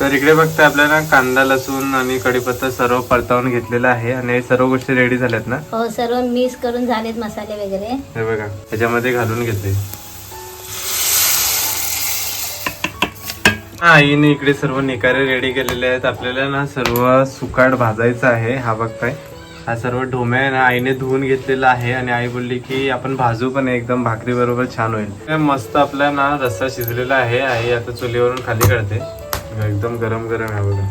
तर इकडे बघता आपल्याला कांदा लसूण आणि कढीपत्ता सर्व परतावून घेतलेला आहे आणि हे सर्व गोष्टी रेडी झाल्यात ना? हो सर्व मिक्स करून झालेत मसाले वगैरे. हे बघा ह्याच्यामध्ये घालून घेते. हा आईने इकडे सर्व निकारे रेडी केलेले आहेत. आपल्याला ना सर्व सुकाट भाजायचं आहे हा बघताय. हा सर्व ढोम्या आहे ना आईने धुवून घेतलेला आहे आणि आई बोलली की आपण भाजू पण एकदम भाकरी बरोबर छान होईल. मस्त आपला ना रस्सा शिजलेला आहे. आई आता चुलीवरून खाली काढते एकदम गरम गरम आहे बघा.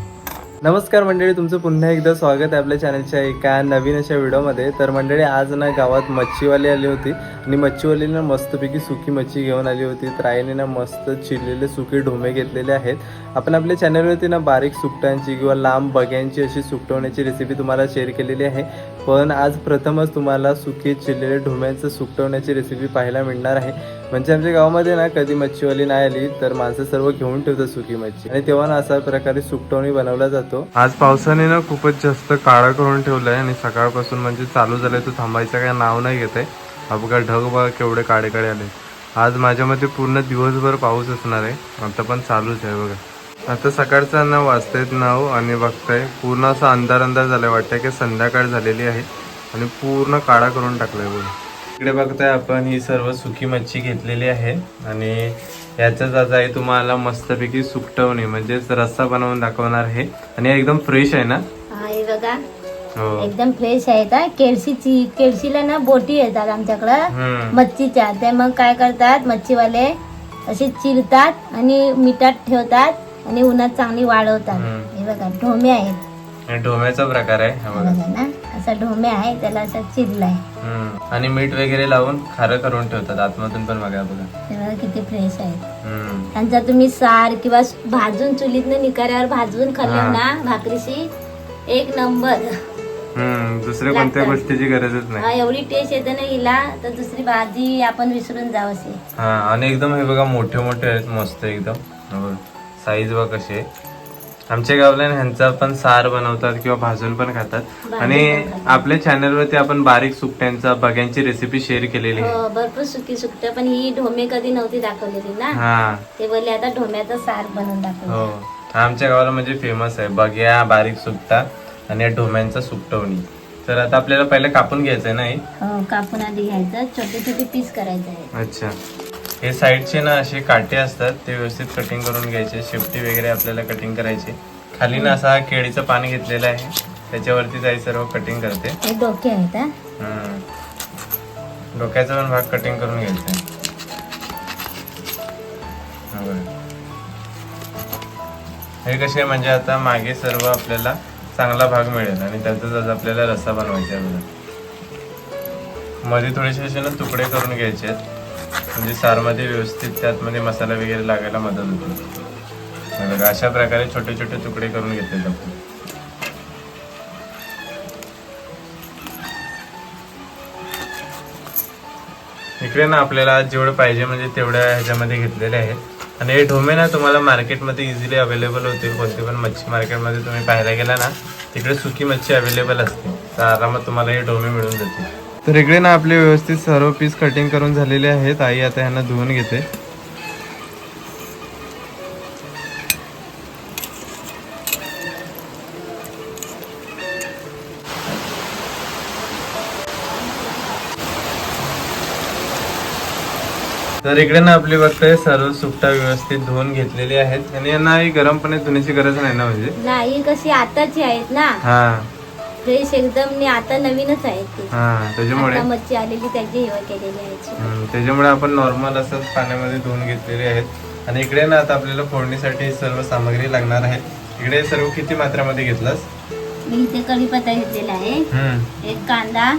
नमस्कार मंडळी तुमचं पुन्हा एकदा स्वागत आहे आपल्या चॅनलच्या एका नवीन अशा व्हिडिओमध्ये तर मंडळी आज ना गावात मच्छीवाली आली होती आणि मच्छीवाली ना मस्तपैकी सुकी मच्छी घेऊन आली होती. तर आईने ना मस्त चिरलेले सुके ढोमे घेतलेले आहेत. आपण आपल्या चॅनलवरती ना बारीक सुकटांची किंवा लांब बग्यांची अशी सुकटवण्याची रेसिपी तुम्हाला शेअर केलेली आहे. पण आज प्रथमच तुम्हाला सुके चिरलेले ढोम्यांचं सुकटवण्याची रेसिपी पाहायला मिळणार आहे. म्हणजे आमच्या गावामध्ये ना कधी मच्छीवाली नाही आली तर माणसं सर्व घेऊन ठेवतात सुकी मच्छी. आणि तेव्हा ना अशा प्रकारे सुकटवणी बनवला जातो. आज पावसाने ना खूपच जास्त काळा करून ठेवलाय आणि सकाळपासून म्हणजे चालू झालंय तो थांबायचं काही नाव नाही घेत आहे बघा ढग बघा केवढे काळे काळे आले आज माझ्या मते पूर्ण दिवसभर पाऊस असणार आहे. आता पण चालूच आहे बघा. आता सकाळचा ना वाजतायत नाव आणि बघताय पूर्ण असा अंधार अंधार झालाय वाटतंय की संध्याकाळ झालेली आहे. आणि पूर्ण काळा करून टाकलाय बघा इकडे बघताय आपण ही सर्व सुकी मच्छी घेतलेली आहे. आणि याच्याच आज आहे तुम्हाला मस्तपैकी सुकटवणे म्हणजेच रस्सा बनवून दाखवणार आहे. आणि एकदम फ्रेश आहे ना? हा हे बघा. हो. एकदम फ्रेश आहेत हा. केळशीची केळशीला ना बोटी येतात आमच्याकडं मच्छीच्या. ते मग काय करतात मच्छीवाले असे चिरतात आणि मिठात ठेवतात. आणि उन्हात चांगली वाळवतात. हे बघा ढोमे आहेत. ढोम्याचा प्रकार आहे ना असा ढोमे आहे त्याला असं चिरलाय. आणि मीठ वगैरे लावून खारं करून ठेवतात आतमधून पण बघा बघा. किती फ्रेश आहेत. त्यांचा तुम्ही सार किंवा भाजून चुलीतनं निकाऱ्यावर भाजून खाल्लं. ना भाकरीशी एक नंबर. दुसऱ्या कोणत्या. गोष्टीची गरजच नाही. हा, एवढी टेस्ट येते ना हिला तर दुसरी भाजी आपण विसरून हा आणि एकदम हे बघा मोठे मोठे आहेत मस्त एकदम. साईज कशी आहे. आमच्या गावाला ह्यांचा पण सार बनवतात किंवा भाजून पण खातात. आणि. आपल्या चॅनलवरती आपण बारीक सुकट्यांचा बघ्यांची रेसिपी शेअर केलेली आहे. हो भरपूर सुकी सुकट पण ही ढोमे कधी नव्हती दाखवलेली ना. हा. ते बोलले आता ढोम्याचा सार बनवून दाखव. हो. आमच्या गावाला म्हणजे फेमस आहे. बघ्या बारीक सुकटा आणि या ढोम्यांचा सुकटवणी. तर आता आपल्याला पहिले कापून घ्यायचंय ना हो? कापून आधी घ्यायचं. छोटे छोटे पीस करायचे आहे अच्छा. हे साईडचे ना असे काटे असतात ते व्यवस्थित कटिंग करून घ्यायचे शेपटी वगैरे आपल्याला कटिंग करायची. खाली ना असा केळीचं पान घेतलेलं आहे त्याच्यावरती जाई सर्व कटिंग करते. डोके आहेत हम्म. डोक्याचा पण भाग कटिंग करून घ्यायचा. हा कसे म्हणजे आता मागे सर्व आपल्याला चांगला भाग मिळेल आणि त्याचाच आज आपल्याला रस्सा बनवायचा आहे मध्ये थोडेसे असे ना तुकडे करून घ्यायचे आहेत. म्हणजे सारमध्ये व्यवस्थित त्यातमध्ये मसाला वगैरे लागायला मदत होते. बघा अशा प्रकारे छोटे छोटे तुकडे करून घेतले जातो इकडे ना आपल्याला जेवढं पाहिजे म्हणजे तेवढ्या ह्याच्यामध्ये घेतलेले आहेत. आणि हे ढोमे ना तुम्हाला मार्केटमध्ये इझिली अवेलेबल होतील. कोणते पण मच्छी मार्केटमध्ये तुम्ही पाहायला गेला ना तिकडे सुकी मच्छी अवेलेबल असते. तर आरामात तुम्हाला हे ढोमे मिळून जातील तर इकडे ना आपले व्यवस्थित सर्व पीस कटिंग करून झालेले आहेत. आई आता ह्यांना धुवून घेते. तर इकडे ना आपली बघताय सर्व सुकटा व्यवस्थित धुवून घेतलेली आहेत. आणि यांना गरम पाण्यात धुण्याची गरज नाही ना म्हणजे? नाही कशी आताची आहेत ना? हा. फ्रेश एकदम आता नवीनच आहेत ती. हा त्याच्यामुळे. आता मच्छी आलेली त्याची हिवा केलेली आहे हम्म, त्याच्यामुळे आपण नॉर्मल असंच पाण्यामध्ये धुवून घेतलेले आहेत. आणि इकडे ना आता आपल्याला फोडणीसाठी सर्व सामग्री लागणार आहे इकडे सर्व किती मात्रामध्ये घेतलास? मी इथे कढीपत्ता घेतलेला आहे. हम्म. एक कांदा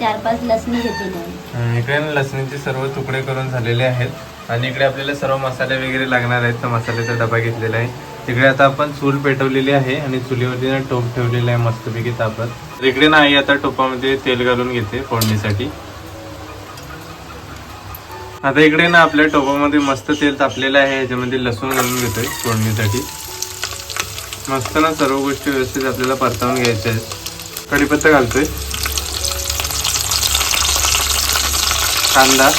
चार पाच लसणी घेतलेले आहे. हम्म, इकडे ना लसणीचे सर्व तुकडे करून झालेले आहेत. आणि इकडे आपल्याला सर्व मसाले वगैरे लागणार आहेत. तर मसाल्याचा डबा घेतलेला आहे. तिकडे आता आपण चूल पेटवलेली आहे आणि चुलीवरती ना टोप ठेवलेला आहे मस्तपैकी तापत. इकडे ना आई आता टोपामध्ये तेल घालून घेते फोडणीसाठी. आता इकडे ना आपल्या टोपामध्ये मस्त तेल तापलेलं आहे ह्याच्यामध्ये लसूण घालून घेतोय फोडणीसाठी. मस्त ना सर्व गोष्टी व्यवस्थित आपल्याला परतावून घ्यायच्या आहेत. कढीपत्ता घालतोय. कांदा.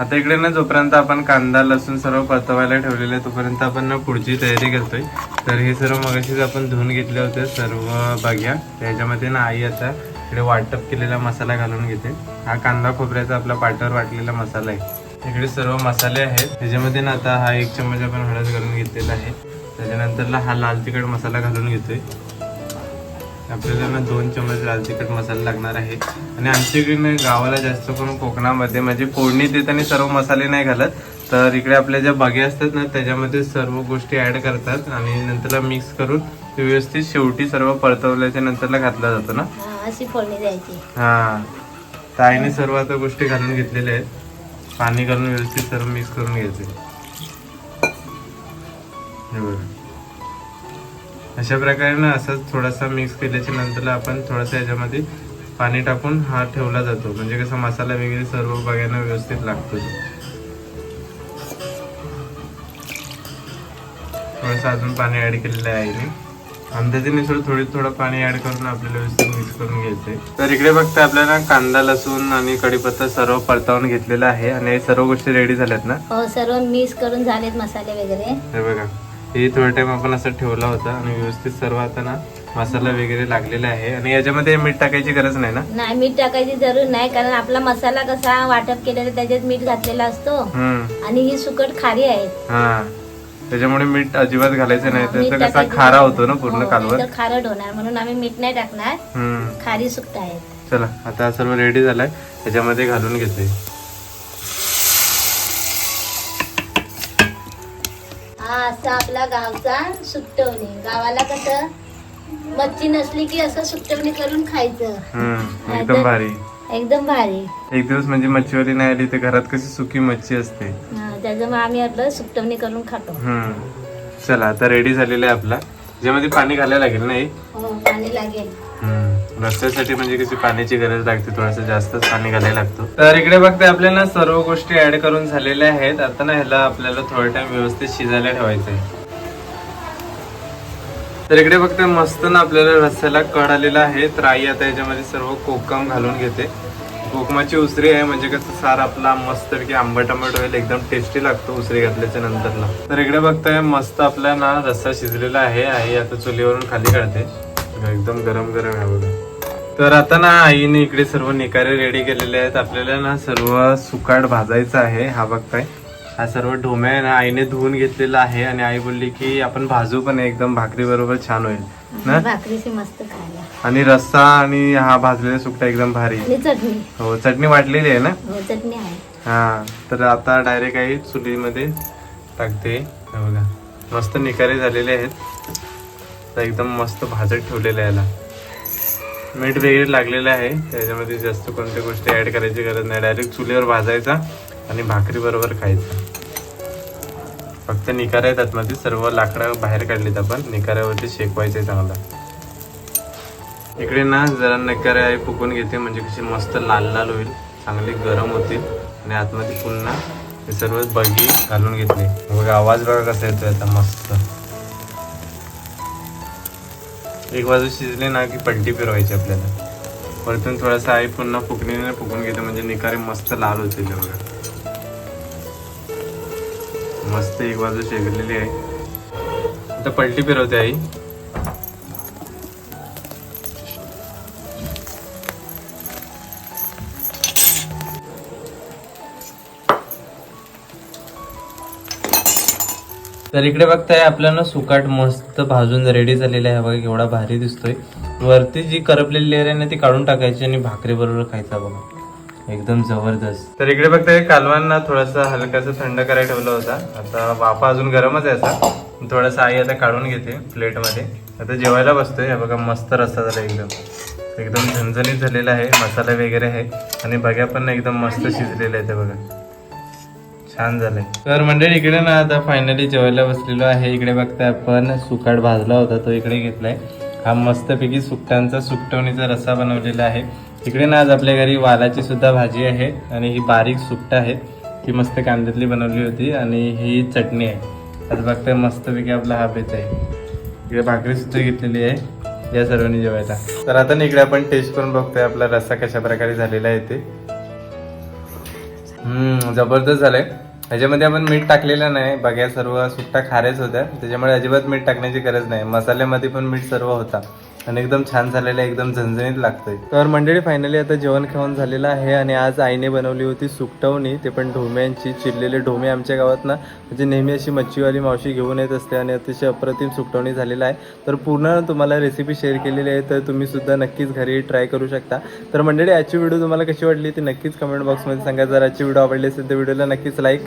आता इकडे ना जोपर्यंत आपण कांदा लसूण सर्व परतवायला ठेवलेलं आहे तोपर्यंत आपण ना पुढची तयारी करतोय. तर हे सर्व मगाशीच आपण धुवून घेतले होते सर्व बघ्या त्याच्यामध्ये ना आई आता इकडे वाटप केलेला मसाला घालून घेते. हा कांदा खोबऱ्याचा आपला पाटावर वाटलेला मसाला आहे. इकडे सर्व मसाले आहेत. त्याच्यामध्ये ना आता हा एक चम्मच आपण हळद घालून घेतलेला आहे. त्याच्यानंतरला हा लाल तिखट मसाला घालून घेतोय. आपल्याला ना दोन चम्मच लाल तिखट मसाला लागणार आहे. आणि आमच्या इकडे ना गावाला जास्त करून कोकणामध्ये म्हणजे फोडणी देताना सर्व मसाले नाही घालत. तर इकडे आपल्या ज्या बागे असतात ना त्याच्यामध्ये सर्व गोष्टी ऍड करतात आणि नंतरला मिक्स करून ते व्यवस्थित शेवटी सर्व परतवल्याच्या नंतरला घातला जातो ना. हा, अशी फोडणी द्यायची. हा. तर आईने सर्व आता गोष्टी घालून घेतलेल्या आहेत. पाणी घालून व्यवस्थित सर्व मिक्स करून घ्यायचे. बघा. अशा प्रकारे ना असंच थोडासा मिक्स केल्याच्यानंतर आपण थोडासा याच्यामध्ये पाणी टाकून हा ठेवला जातो. म्हणजे कसं मसाला वगैरे सर्व बघायला व्यवस्थित लागतो. थोडंसं अजून पाणी ऍड केलेलं आहे अंदाजाने थोडं थोडी थोडं पाणी ऍड करून आपल्याला व्यवस्थित मिक्स करून घ्यायचंय. तर इकडे बघता आपल्याला कांदा लसूण आणि कढीपत्ता सर्व परतावून घेतलेला आहे. आणि सर्व गोष्टी रेडी झाल्यात ना? हो सर्व मिक्स करून झालेत मसाले वगैरे. हे बघा. हे थोडा टाइम आपण असं ठेवला होता आणि व्यवस्थित सर्व आता ना मसाला वगैरे लागलेला आहे. आणि याच्यामध्ये मीठ टाकायची गरज नाही ना? नाही मीठ टाकायची जरूर नाही कारण आपला मसाला कसा वाटप केलेला त्याच्यात मीठ घातलेला असतो. हम्म. आणि ही सुकट खारी आहेत हा. त्याच्यामुळे मीठ अजिबात घालायचं नाही. मीठ त्याचा कसा टाकायचं खारा. होतो ना पूर्ण हो, कालवर नाहीतर खारट होणार म्हणून आम्ही मीठ नाही टाकणार. हम्म. खारी सुकट आहेत. चला आता हा सर्व रेडी झालाय. त्याच्यामध्ये घालून घेते. हा असा आपला गावचा सुकटवणी गावाला कसं मच्छी नसली की असं सुकटवणी करून खायचं. हम्म एकदम भारी. एकदम भारी. एक दिवस म्हणजे मच्छीवाली नाही आली तर घरात कशी सुकी मच्छी असते. हा, त्याच्यामुळे आम्ही आपलं सुकटवणी करून खातो. हम्म. चला आता रेडी झालेला आहे आपला. त्याच्यामध्ये पाणी घालायला लागेल नाही हो पाणी लागेल. हम्म. रस्त्यासाठी म्हणजे कशी पाण्याची गरज लागते थोडंसं जास्तच पाणी घालायला लागतो. तर इकडे बघते आपल्याला सर्व गोष्टी ऍड करून झालेल्या आहेत. आता ना ह्याला आपल्याला थोडा टाइम व्यवस्थित शिजायला ठेवायचं आहे तर इकडे बघते मस्त ना आपल्याला रस्त्याला कड आलेला आहे. तर आई आता याच्यामध्ये सर्व कोकम घालून घेते. कोकमाची उसरी आहे म्हणजे कसं सार आपला मस्त की आंबट आंबट होईल एकदम टेस्टी लागतो उसरी घातल्याच्या नंतरला. तर इकडे बघताय मस्त आपला ना रस्सा शिजलेला आहे. आई आता चुलीवरून खाली काढते. एकदम गरम गरम आहे बघा. तर आता ना आईने इकडे सर्व निकारे रेडी केलेले आहेत. आपल्याला ना सर्व सुकाट भाजायचं आहे. हा बघताय. हा सर्व ढोम्या आहे ना आईने धुवून घेतलेला आहे आणि आई बोलली की आपण भाजू पण एकदम भाकरी बरोबर छान होईल. ना? भाकरीशी मस्त खायला. आणि रस्सा आणि हा भाजलेला सुकटा एकदम भारी. आणि चटणी. हो चटणी वाटलेली आहे ना? हो चटणी आहे. हा तर आता डायरेक्ट आई चुलीमध्ये टाकते. हे बघा. मस्त निकारे झालेले आहेत. तर एकदम मस्त भाजत ठेवलेलं आहे याला. मीठ वगैरे लागलेलं आहे त्याच्यामध्ये जास्त कोणत्या गोष्टी ऍड करायची गरज नाही. डायरेक्ट चुलीवर भाजायचा आणि भाकरी बरोबर खायचा. फक्त निकारा आहेत आतमध्ये सर्व लाकडं बाहेर काढलीत आपण. निकाऱ्यावरती शेकवायचे चांगला. इकडे ना जरा निकारे आई फुकून घेते म्हणजे कशी मस्त लाल लाल होईल. चांगली गरम होतील. आणि आतमध्ये पुन्हा हे सर्व बगी घालून घेतले. बघा आवाज बघा कसा येतोय आता मस्त. एक बाजू शिजले ना की पलटी फिरवायची आपल्याला. परतून थोडासा आई पुन्हा फुकणीने फुकून घेते म्हणजे निकारे मस्त लाल होते बघा. मस्त एक बाजू शेकलेली आहे. आता पलटी फिरवते आई. तर इकडे बघताय आपल्याला सुकाट मस्त भाजून रेडी झालेला आहे. बघा एवढा भारी दिसतोय. वरती जी करपलेली लेअर आहे ना ती काढून टाकायची आणि भाकरी बरोबर खायचा बघा. एकदम जबरदस्त. तर इकडे बघताय कालवांना थोडासा हलकासा थंड करायला ठेवला होता. आता वाफा अजून गरमच आहे असा. थोडासा आई आता काढून घेते प्लेटमध्ये आता जेवायला बसतोय. हे बघा मस्त रस्ता झाला एकदम. एकदम झणझणीत झालेला आहे. मसाला वगैरे आहे. आणि बघ्या पण एकदम मस्त शिजलेले आहे ते बघा. छान झालंय. तर मंडळी इकडे ना आता फायनली जेवायला बसलेलो आहे. इकडे बघताय आपण सुकाट भाजला होता तो इकडे घेतलाय. हा मस्तपैकी सुकटांचा सुकटवणीचा रस्सा बनवलेला आहे. इकडे ना आज आपल्या घरी वालाची सुद्धा भाजी आहे आणि ही बारीक सुकटं आहे. ती मस्त कांद्यातली बनवली होती आणि ही चटणी आहे. आज बघताय मस्तपैकी आपला हा बेत आहे. इकडे भाकरी सुद्धा घेतलेली आहे या सर्वांनी जेवायला. तर आता इकडे आपण टेस्ट करून बघतोय आपला रस्सा कशा प्रकारे झालेला आहे ते. हम्म जबरदस्त झालंय. ह्याच्यामध्ये आपण मीठ टाकलेलं नाही. बघ्या सर्व सुट्टा खारेच होत्या. त्याच्यामुळे अजिबात मीठ टाकण्याची गरज नाही. मसाल्यामध्ये पण मीठ सर्व होता. आणि एकदम छान झालेलं एकदम झणझणीत लागतंय. तर मंडळी फायनली आता जेवण खाऊन झालेलं आहे आणि आज आईने बनवली होती सुकटवणी. ते पण ढोम्यांची चिरलेले ढोमे आमच्या गावात ना. म्हणजे नेहमी अशी मच्छीवाली मावशी घेऊन येत असते आणि अतिशय अप्रतिम सुकटवणी झालेलं आहे. तर पूर्ण तुम्हाला रेसिपी शेअर केलेली आहे. तर तुम्ही सुद्धा नक्कीच घरी ट्राय करू शकता. तर मंडळी आजची व्हिडिओ तुम्हाला कशी वाटली ती नक्कीच कमेंट बॉक्समध्ये सांगा. जर आजची व्हिडिओ आवडली असेल तर व्हिडिओला नक्कीच लाईक